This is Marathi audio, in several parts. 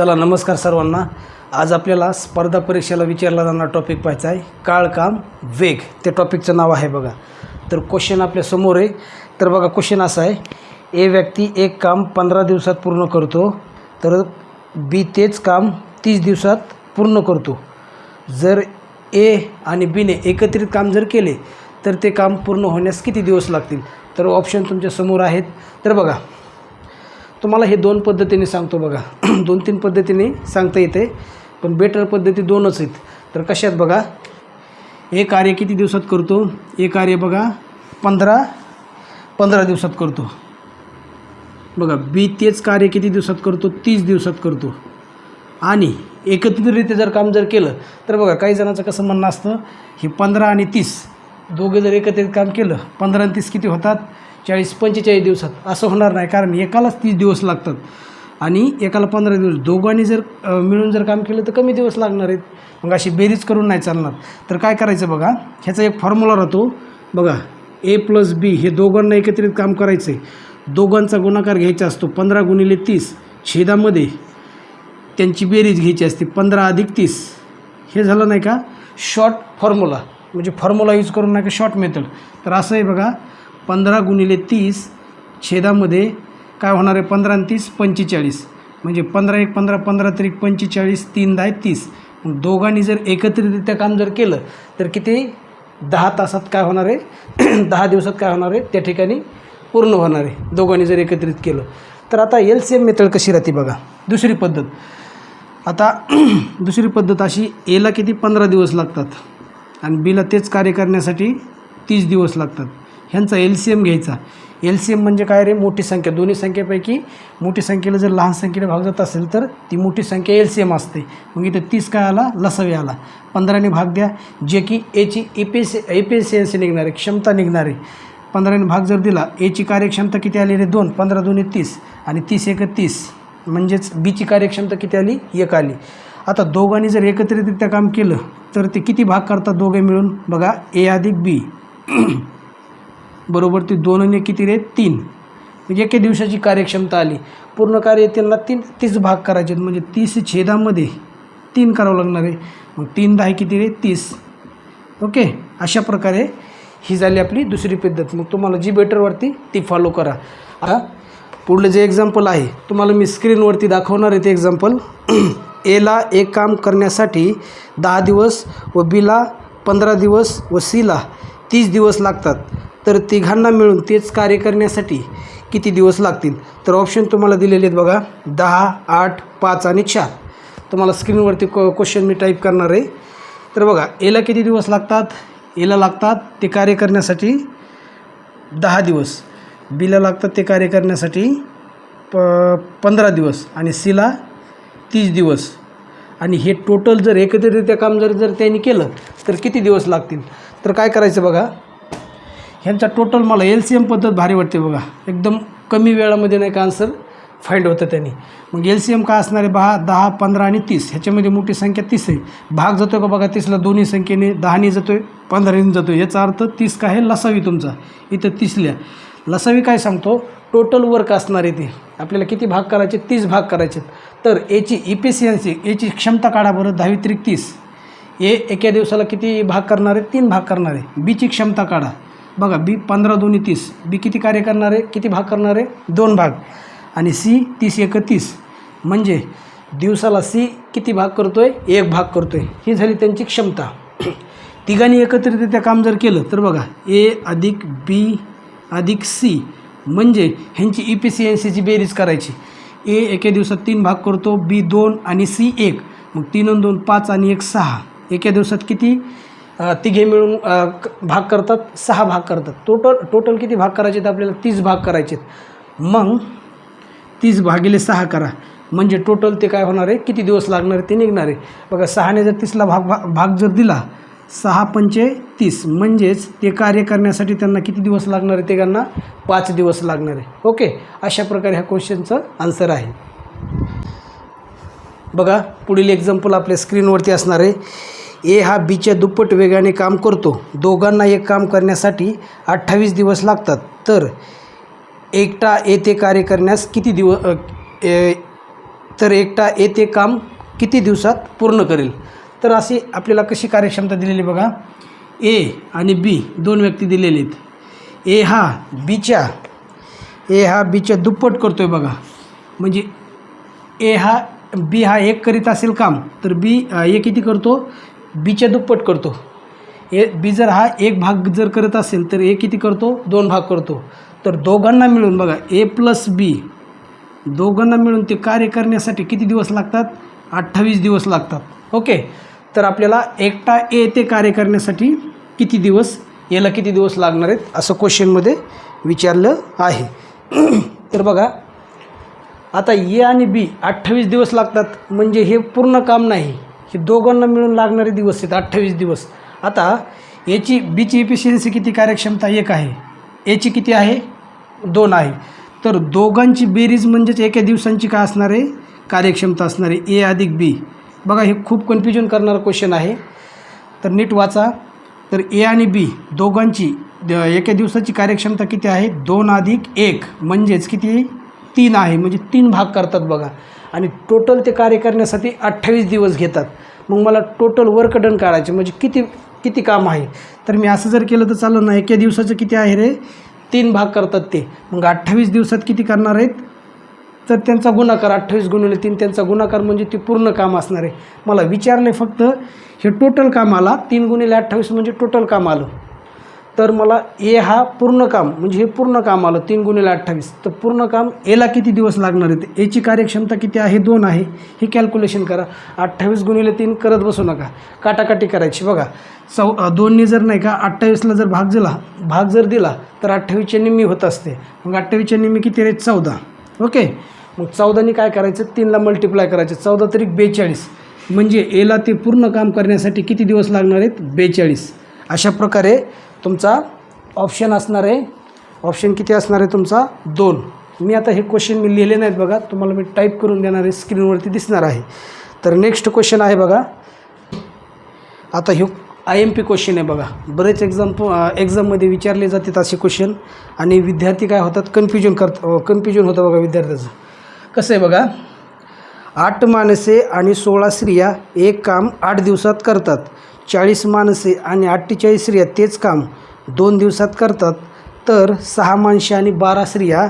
चला नमस्कार सर्वांना. आज आपल्याला स्पर्धा परीक्षेला विचारला जाणारा टॉपिक पाहायचा आहे. काळ काम वेग. त्या टॉपिकचं नाव आहे बघा. तर क्वेश्चन आपल्यासमोर आहे. तर बघा क्वेश्चन असा आहे. ए व्यक्ती एक काम पंधरा दिवसात पूर्ण करतो तर बी तेच काम तीस दिवसात पूर्ण करतो. जर ए आणि बीने एकत्रित काम जर केले तर ते काम पूर्ण होण्यास किती दिवस लागतील? तर ऑप्शन तुमच्यासमोर आहेत. तर बघा तुम्हाला हे दोन पद्धतीने सांगतो बघा. दोन तीन पद्धतीने सांगता येते पण बेटर पद्धती दोनच आहेत. तर कशात बघा? हे कार्य किती दिवसात करतो? हे कार्य बघा पंधरा पंधरा दिवसात करतो. बघा बी तेच कार्य किती दिवसात करतो? तीस दिवसात करतो. आणि एकत्रितरित्या जर काम जर केलं तर बघा काही जणांचं कसं म्हणणं असतं हे पंधरा आणि तीस दोघे जर एकत्रित काम केलं पंधरा आणि तीस किती होतात? चाळीस पंचेचाळीस दिवसात. असं होणार नाही कारण एकालाच तीस दिवस लागतात. आणि एकाला पंधरा दिवस दोघांनी जर मिळून जर काम केलं तर कमी दिवस लागणार आहेत. मग अशी बेरीज करून नाही चालणार. तर काय करायचं बघा ह्याचा एक फॉर्म्युला राहतो. बघा ए प्लस बी हे दोघांना एकत्रित काम करायचं आहे दोघांचा गुणाकार घ्यायचा असतो पंधरा गुणिले तीस. छेदामध्ये त्यांची बेरीज घ्यायची असते पंधरा अधिक तीस. हे झालं नाही का? शॉर्ट फॉर्म्युला म्हणजे फॉर्म्युला यूज करून नाही का शॉर्ट मेथड तर असं आहे बघा पंधरा गुणिले तीस छेदामध्ये काय होणार आहे? पंधरा आणि तीस पंचेचाळीस. म्हणजे पंधरा एक पंधरा पंधरा तरी पंचेचाळीस तीन दहा तीस. मग दोघांनी जर एकत्रितरित्या काम जर केलं तर किती? दहा तासात काय होणार आहे? दहा दिवसात काय होणार आहे? त्या ठिकाणी पूर्ण होणार आहे. दोघांनी जर एकत्रित केलं. तर आता एल सी एम मेथड कशी राहते बघा? दुसरी पद्धत. आता दुसरी पद्धत अशी एला किती? पंधरा दिवस लागतात. आणि बीला तेच कार्य करण्यासाठी तीस दिवस लागतात. ह्यांचा एल सी एम घ्यायचा. एल सी एम म्हणजे काय रे? मोठी संख्या. दोन्ही संख्येपैकी मोठी संख्येला जर लहान संख्येने भाग जात असेल तर ती मोठी संख्या एल सी एम असते. मग इथं तीस काय आला? लसावी आला. पंधराने भाग द्या. जे की एची इपिस एपिसियन्सी निघणारे क्षमता निघणारे. पंधराने भाग जर दिला एची कार्यक्षमता किती आली रे? दोन. पंधरा दोन्ही तीस. आणि तीस एक तीस. म्हणजेच बीची कार्यक्षमता किती आली? एक आली. आता दोघांनी जर एकत्रितरित्या काम केलं तर ते किती भाग करतात दोघे मिळून? बघा ए अधिक बी. बरोबर ते दोन आणि किती रे? तीन. म्हणजे एके दिवसाची कार्यक्षमता आली. पूर्ण कार्य त्यांना तीन तीस भाग करायचे आहेत. म्हणजे तीस छेदामध्ये तीन करावं लागणार आहे. मग तीन दहा किती रे? तीस. ओके? अशा प्रकारे ही झाली आपली दुसरी पद्धत. मग तुम्हाला जी बेटरवरती ती फॉलो करा. आता पुढलं जे एक्झाम्पल आहे तुम्हाला मी स्क्रीनवरती दाखवणार आहे ते एक्झाम्पल एला एक काम करण्यासाठी दहा दिवस व बीला पंधरा दिवस व सीला तीस दिवस लागतात. तर तिघांना मिळून तेच कार्य करण्यासाठी किती दिवस लागतील? तर ऑप्शन तुम्हाला दिलेले आहेत बघा दहा आठ पाच आणि चार. तुम्हाला स्क्रीनवरती क्व क्वेश्चन मी टाईप करणार आहे. तर बघा एला किती दिवस लागतात? एला लागतात ते कार्य करण्यासाठी दहा दिवस. बीला लागतात ते कार्य करण्यासाठी प पंधरा दिवस. आणि सीला तीस दिवस. आणि हे टोटल जर एकत्रितरित्या काम जर जर त्यांनी केलं तर किती दिवस लागतील? तर काय करायचं बघा? ह्यांचा टोटल मला एल सी एम पद्धत भारी वाटते बघा. एकदम कमी वेळामध्ये नाही का आन्सर फाईंड होतं त्यांनी. मग एल सी एम का असणार आहे? बहा दहा पंधरा आणि तीस. ह्याच्यामध्ये मोठी संख्या तीस आहे. भाग जातो आहे का बघा? तीसला दोन्ही संख्येने दहाने जातो आहे पंधराने जातो आहे याचा अर्थ तीस काय आहे? लसावी तुमचा. इथं तीसल्या. लसावी काय सांगतो? टोटल वर्क असणार आहे ते. आपल्याला किती भाग करायचे? तीस भाग करायचे तर याची इफिशियन्सी याची क्षमता काढा बरं. दहावी त्रिक तीस. ए एका दिवसाला किती भाग करणार आहे? तीन भाग करणार आहे. बीची क्षमता काढा. बघा बी पंधरा दोन्ही तीस. बी किती कार्य करणार आहे? किती भाग करणार आहे? दोन भाग. आणि सी तीस एकतीस. म्हणजे दिवसाला सी किती भाग करतो आहे एक भाग करतो आहे ही झाली त्यांची क्षमता. तिघांनी एकत्रितरित्या काम जर केलं तर बघा ए अधिक बी अधिक सी म्हणजे ह्यांची ई पी सी एन सीची बेरीज करायची. ए एके दिवसात तीन भाग करतो बी दोन आणि सी एक. मग तीन आणि दोन पाच आणि एक सहा. एका दिवसात किती? तिघे मिळून भाग करतात सहा भाग करतात. टोटल टोटल किती भाग करायचे आहेत आपल्याला? तीस भाग करायचे आहेत मग तीस भागिले सहा करा. म्हणजे टोटल ते काय होणार आहे? किती दिवस लागणार आहे? ते निघणार आहे. बघा सहाने जर तीसला भाग भा भाग जर दिला सहा पंचे तीस. म्हणजेच ते कार्य करण्यासाठी त्यांना किती दिवस लागणार आहे? ते त्यांना पाच दिवस लागणार आहे. ओके? अशा प्रकारे ह्या क्वेश्चनचं आन्सर आहे. बघा पुढील एक्झाम्पल आपल्या स्क्रीनवरती असणार आहे. ए हा बीच्या दुप्पट वेगाने काम करतो. दोघांना एक काम करण्यासाठी अठ्ठावीस दिवस लागतात. तर एकटा येते ते कार्य करण्यास किती दिव ए तर एकटा येते ते काम किती दिवसात पूर्ण करेल? तर अशी आपल्याला कशी कार्यक्षमता दिलेली बघा. ए आणि बी दोन व्यक्ती दिलेले आहेत. ए हा बीच्या ए हा बीच्या दुप्पट करतो आहे बघा. म्हणजे ए हा बी हा एक करीत असेल काम तर बी ए किती करतो? बीच्या दुप्पट करतो. ए बी जर हा एक भाग जर करत असेल तर ए किती करतो? दोन भाग करतो. तर दोघांना मिळून बघा ए प्लस बी दोघांना मिळून ते कार्य करण्यासाठी किती दिवस लागतात? अठ्ठावीस दिवस लागतात. ओके तर आपल्याला एकटा ए ते कार्य करण्यासाठी किती दिवस याला किती दिवस लागणार आहेत असं क्वेश्चनमध्ये विचारलं आहे. तर बघा आता ए आणि बी अठ्ठावीस दिवस लागतात म्हणजे हे पूर्ण काम नाही. हे दोघांना मिळून लागणारे दिवस आहेत अठ्ठावीस दिवस. आता याची बीची इफिशियन्सी किती कार्यक्षमता एक आहे? एची किती आहे? दोन आहे. तर दोघांची बेरीज म्हणजेच एका दिवसांची काय असणार आहे? कार्यक्षमता असणार आहे. ए अधिक बी. बघा हे खूप कन्फ्युजन करणारा क्वेश्चन आहे. तर नीट वाचा. तर ए आणि बी दोघांची द- एका दिवसाची कार्यक्षमता किती आहे? दोन अधिक एक. म्हणजेच किती तीन आहे. म्हणजे तीन भाग करतात बघा. आणि टोटल ते कार्य करण्यासाठी अठ्ठावीस दिवस घेतात. मग मला टोटल वर्क डन काढायचे. म्हणजे किती किती काम आहे? तर मी असं जर केलं तर चाललं ना एका दिवसाचं किती आहे रे? तीन भाग करतात ते. मग अठ्ठावीस दिवसात किती करणार आहेत? तर त्यांचा गुणाकार अठ्ठावीस गुणिले तीन त्यांचा गुणाकार म्हणजे ते पूर्ण काम असणार आहे. मला विचारले फक्त हे टोटल काम आला तीन गुणिले अठ्ठावीस म्हणजे टोटल काम आलं. तर मला ए हा पूर्ण काम म्हणजे हे पूर्ण काम आलं तीन गुणिले अठ्ठावीस. तर पूर्ण काम एला किती दिवस लागणार आहेत? एची कार्यक्षमता किती आहे? दोन आहे. हे कॅल्क्युलेशन करा. अठ्ठावीस गुणिले तीन करत बसू नका. काटाकाटी करायची. बघा चौ दोनने जर नाही का अठ्ठावीसला जर भाग दिला भाग जर दिला तर अठ्ठावीसच्या निम्मी होत असते. मग अठ्ठावीसच्या निम्मी किती रे? चौदा. ओके? मग चौदाने काय करायचं? तीनला मल्टिप्लाय करायचं. चौदा तरी बेचाळीस. म्हणजे एला ते पूर्ण काम करण्यासाठी किती दिवस लागणार आहेत? बेचाळीस. अशा प्रकारे तुमचा ऑप्शन असणार आहे. ऑप्शन किती असणार आहे तुमचा? दोन. मी आता हे क्वेश्चन मी लिहिले नाहीत बघा. तुम्हाला मी टाईप करून देणार आहे. स्क्रीनवरती दिसणार आहे. तर नेक्स्ट क्वेश्चन आहे बघा. आता हे आय एम पी क्वेश्चन आहे बघा. बरेच एक्झाम एक्झाममध्ये विचारले जातात असे क्वेश्चन आणि विद्यार्थी काय होतात? कन्फ्युजन करत कन्फ्युजन होतं बघा विद्यार्थ्याचं. कसं आहे बघा? आठ माणसे आणि सोळा स्त्रिया एक काम आठ दिवसात करतात. चाळीस माणसे आणि अठ्ठेचाळीस स्त्रिया तेच काम दोन दिवसात करतात. तर सहा माणसे आणि बारा स्त्रिया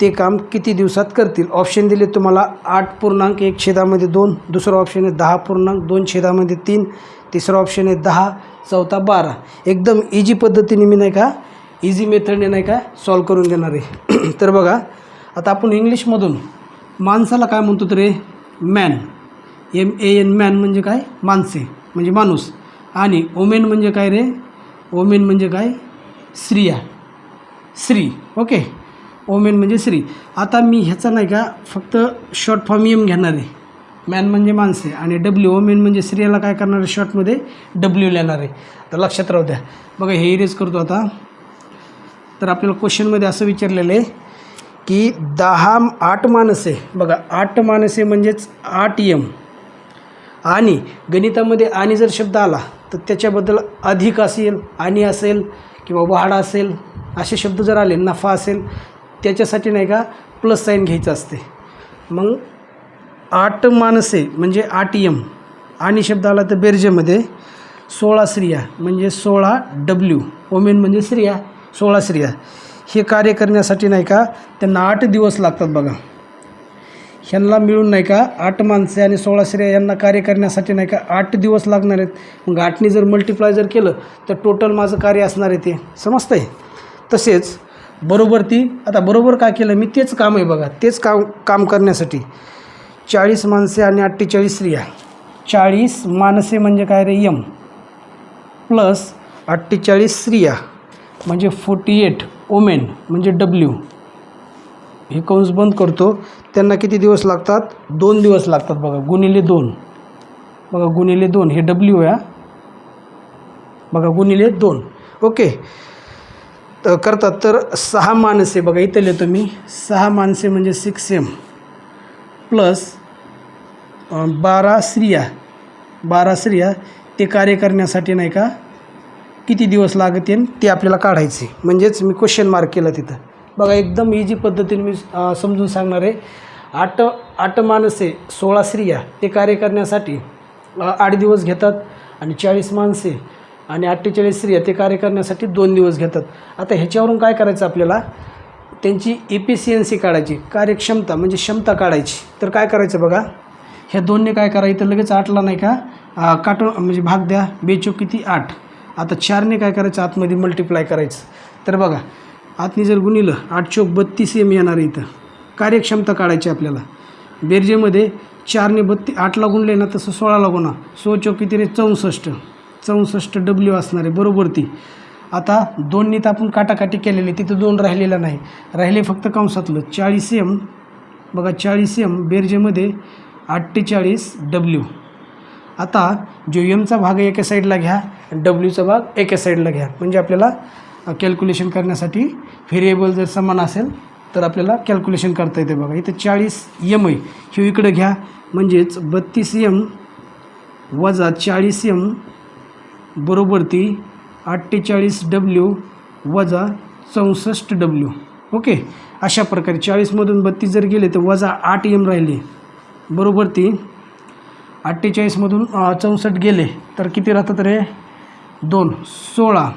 ते काम किती दिवसात करतील? ऑप्शन दिले तुम्हाला आठ पूर्णांक एक छेदामध्ये दोन दुसरं ऑप्शन आहे दहा पूर्णांक दोन छेदामध्ये तीन तिसरं ऑप्शन आहे दहा चौथा बारा. एकदम इजी पद्धतीने मी नाही का इझी मेथडने नाही का सॉल्व करून देणार आहे. तर बघा आता आपण इंग्लिशमधून माणसाला काय म्हणतो तर रे man M A N man म्हणजे काय? माणसे. म्हणजे माणूस. आणि ओमेन म्हणजे काय रे? ओमेन म्हणजे काय? स्त्रिया. स्त्री. ओके? ओमेन म्हणजे स्त्री. आता मी ह्याचा नाही का फक्त शॉर्ट फॉर्म एम घेणार आहे. मॅन म्हणजे माणसे आणि डब्ल्यू ओमेन म्हणजे स्त्रियाला काय करणार आहे? शॉर्टमध्ये डब्ल्यू लिहिणार आहे. तर लक्षात राहू द्या. बघा हे इरेज करतो आता. तर आपल्याला क्वेश्चनमध्ये असं विचारलेलं आहे की दहा आठ माणसे. बघा आठ माणसे म्हणजेच आठ यम आणि गणितामध्ये आणि जर शब्द आला तर त्याच्याबद्दल अधिक असेल आणि असेल किंवा वाढ असेल असे शब्द जर आले नफा असेल त्याच्यासाठी नाही का प्लस साईन घ्यायचं असते. मग आठ माणसे म्हणजे आठ यम आणि शब्द आला तर बेर्जेमध्ये सोळा स्त्रिया म्हणजे सोळा डब्ल्यू ओमेन म्हणजे स्त्रिया सोळा स्त्रिया. हे कार्य करण्यासाठी नाही का त्यांना आठ दिवस लागतात बघा. ह्यांना मिळून नाही का आठ माणसे आणि सोळा स्त्रिया यांना कार्य करण्यासाठी नाही का आठ दिवस लागणार आहेत. मग आठने जर मल्टिप्लाय जर केलं तर टोटल माझं कार्य असणार आहे ते. समजतं आहे तसेच बरोबर ती आता बरोबर काय केलं? मी तेच काम आहे बघा. तेच काम काम करण्यासाठी. चाळीस माणसे आणि अठ्ठेचाळीस स्त्रिया. चाळीस माणसे म्हणजे काय रे? यम प्लस अठ्ठेचाळीस स्त्रिया. म्हणजे फोर्टी एट ओमेन म्हणजे डब्ल्यू हे कंस बंद करतो. त्यांना किती दिवस लागतात? दोन दिवस लागतात बघा. गुणिले दोन. बघा गुणिले दोन. हे डब्ल्यू आहे हा. बघा गुणिले दोन. ओके. तर करतात. तर सहा माणसे बघा इथं लिहितो मी. सहा माणसे म्हणजे सिक्स एम प्लस बारा स्त्रिया. बारा स्त्रिया ते कार्य करण्यासाठी नाही का किती दिवस लागतील ते आपल्याला काढायचे. म्हणजेच मी क्वेश्चन मार्क केलं तिथं. बघा एकदम इझी पद्धतीने मी समजून सांगणार आहे. आठ आठ माणसे सोळा स्त्रिया ते कार्य करण्यासाठी आठ दिवस घेतात आणि चाळीस माणसे आणि अठ्ठेचाळीस स्त्रिया ते कार्य करण्यासाठी दोन दिवस घेतात. आता ह्याच्यावरून काय करायचं आपल्याला? त्यांची इफिशियन्सी काढायची कार्यक्षमता म्हणजे क्षमता काढायची. तर काय करायचं बघा? ह्या दोनने काय करायचं तर लगेच आठला नाही का? काटून म्हणजे भाग द्या. बेचो किती? आठ. आता चारने काय करायचं? आतमध्ये मल्टिप्लाय करायचं. तर बघा आतनी जर गुणिलं आठ बत्तीस एम येणार आहे इथं. कार्यक्षमता काढायची आपल्याला. बेरजेमध्ये चारने बत्ती आठला गुणले ना तसं सोळाला गुणा सो चोक किती रे चौसष्ट. चौसष्ट डब्ल्यू असणार आहे बरोबर ती. आता दोननी तर आपण काटाकाटी केलेली तिथं दोन राहिलेला नाही. राहिले फक्त कंसातलं. चाळीस एम बघा चाळीस एम बेरजेमध्ये अठ्ठेचाळीस डब्ल्यू आता जो एमचा भाग एका साईडला घ्या डब्ल्यूचा भाग एका साईडला घ्या. म्हणजे आपल्याला कॅल्क्युलेशन करण्यासाठी व्हेरिएबल जर समान असेल तर आपल्याला कॅल्क्युलेशन करता येते बघा. इथं चाळीस एम आहे. हे इकडं घ्या. म्हणजेच बत्तीस एम वजा चाळीस एम बरोबर ती अठ्ठेचाळीस डब्ल्यू वजा चौसष्ट डब्ल्यू ओके? अशा प्रकारे चाळीसमधून बत्तीस जर गेले तर वजा आठ एम राहिले. बरोबर ती अठ्ठेचाळीसमधून चौसष्ट गेले. तर किती राहतात रे? दोन. सोळा.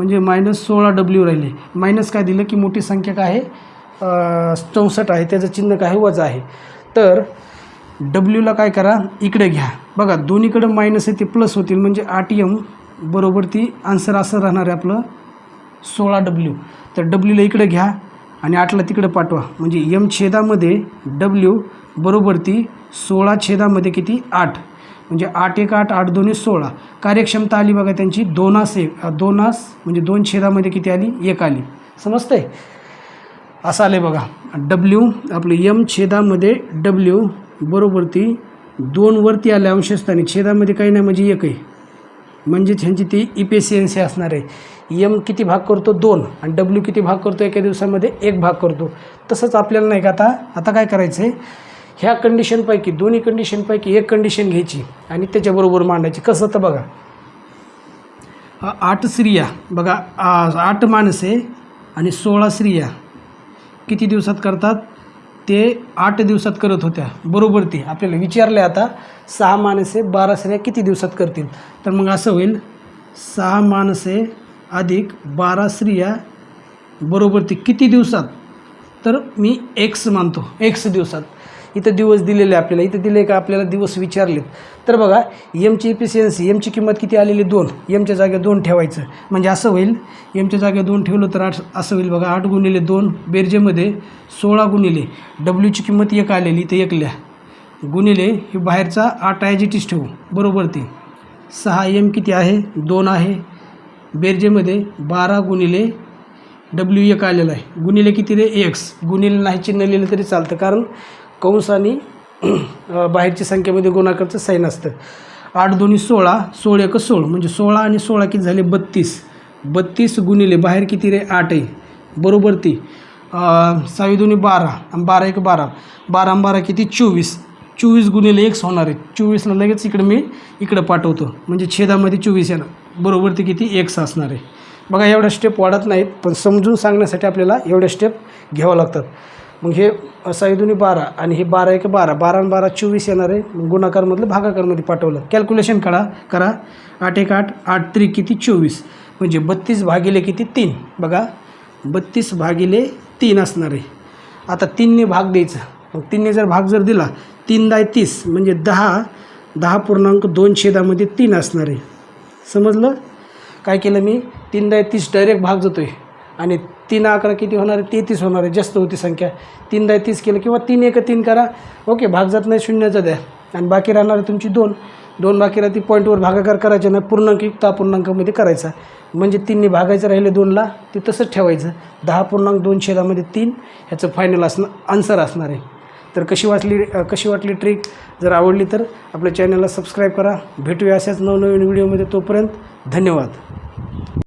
म्हणजे मायनस सोळा डब्ल्यू राहिले. मायनस काय दिलं की मोठी संख्या काय आहे? चौसष्ट आहे. त्याचं चिन्ह काय आहे? वजा आहे. तर डब्ल्यूला काय करा? इकडे घ्या. बघा दोन्हीकडं मायनस आहे ते प्लस होतील. म्हणजे आठ एम बरोबर ती आन्सर असं राहणार आहे आपलं सोळा डब्ल्यू तर डब्ल्यूला इकडे घ्या आणि आठला तिकडे पाठवा. म्हणजे यम छेदामध्ये डब्ल्यू बरोबर ती सोळा छेदामध्ये किती? आठ. म्हणजे आठ एक आठ आठ दोन्ही सोळा. कार्यक्षमता आली बघा त्यांची. दोनास एक दोनास म्हणजे दोन छेदामध्ये किती आली? एक आली. समजतंय? असं आलं बघा. डब्ल्यू आपलं यम छेदामध्ये डब्ल्यू बरोबर ती दोन वरती आल्या अंशस्थानी. छेदामध्ये काही नाही म्हणजे एक आहे. म्हणजे ह्यांची ती इफिशियन्सी असणार आहे. यम किती भाग करतो? दोन. आणि डब्ल्यू किती भाग करतो? एका दिवसामध्ये एक भाग करतो. तसंच आपल्याला नाही का आता? आता काय करायचं आहे ह्या कंडिशनपैकी दोन्ही कंडिशनपैकी एक कंडिशन घ्यायची आणि त्याच्याबरोबर मांडायची. कसं तर बघा? आठ स्त्रिया. बघा आठ माणसे आणि सोळा स्त्रिया. किती दिवसात करतात? ते आठ दिवसात करत होत्या. बरोबर ती. आपल्याला विचारले आता सहा माणसे बारा स्त्रिया किती दिवसात करतील? तर मग असं होईल सहा माणसे अधिक बारा स्त्रिया बरोबर ती किती दिवसात? तर मी एक्स मानतो. एक्स दिवसात. इथं दिवस दिलेले आपल्याला इथं दिले का आपल्याला दिवस विचारलेत. तर बघा एमची इफिशियन्सी एमची किंमत किती आलेली? दोन. एमच्या जागेवर दोन ठेवायचं. म्हणजे असं होईल. एमच्या जागेवर दोन ठेवलं तर आठ असं होईल बघा. आठ गुणिले दोन बेरजेमध्ये सोळा गुणिले. डब्ल्यूची किंमत एक आलेली इथं एकल्या गुणिले हे बाहेरचा आठ ॲजिटीस ठेवू. बरोबर ते. सहा एम किती आहे? दोन आहे. बेरजेमध्ये बारा गुणिले डब्ल्यू एक आलेला आहे. गुणिले किती रे? एक्स गुणिले नाही चिन्ह लिहिलं तरी चालतं. कारण कंस आणि बाहेरची संख्येमध्ये गुणाकारचं साईन असतं. आठ दोन्ही सोळा सोळ एक सोळ म्हणजे सोळा आणि सोळा किती झाले? बत्तीस. बत्तीस गुणिले बाहेर किती रे? आठ आहे. बरोबर ती. सहावी दोन्ही बारा आणि बारा एक बारा. बारा बारा किती? चोवीस. चोवीस गुणिले एक्स होणार आहे. चोवीसला लगेच इकडे मी इकडं पाठवतो. म्हणजे छेदामध्ये चोवीस येणार. बरोबर ते किती? एक्स असणार आहे. बघा एवढ्या स्टेप वाढत नाहीत पण समजून सांगण्यासाठी आपल्याला एवढ्या स्टेप घ्यावं लागतात. मग हे साईदुनी बारा आणि हे बारा एक बारा. बारा आणि बारा चोवीस येणार आहे. मग गुणाकारमधलं भागाकारमध्ये पाठवलं. कॅल्क्युलेशन करा करा. आठ एक आठ आठ त्रिक किती? चोवीस. म्हणजे बत्तीस भागिले किती? तीन. बघा बत्तीस भागिले तीन असणार आहे. आता तीनने भाग द्यायचा. मग तीनने जर भाग जर दिला तीन दाय तीस म्हणजे दहा दहा पूर्णांक दोन छेदामध्ये तीन असणार आहे. समजलं? काय केलं मी? तीन दाय तीस डायरेक्ट भाग जातो आहे आणि तीन अकरा किती होणार आहे? तेहतीस होणार आहे. जास्त होती संख्या. तीन दाय तीस केलं किंवा तीन एक तीन करा. ओके भाग जात नाही शून्याचा द्या. आणि बाकी राहणार तुमची दोन. दोन बाकी राहती पॉईंटवर भागाकार करायचे नाही. पूर्णांक युक्त अपूर्णांकामध्ये करायचा. म्हणजे तीनने भागायचं राहिले दोनला ते तसंच ठेवायचं. दहा पूर्णांक दोन छेदामध्ये तीन. ह्याचं फायनल असणं आन्सर असणार आहे. तर कशी वाटली कशी वाटली ट्रिक जर आवडली तर आपल्या चॅनलला सबस्क्राईब करा. भेटूया अशाच नवनवीन व्हिडिओमध्ये तोपर्यंत धन्यवाद.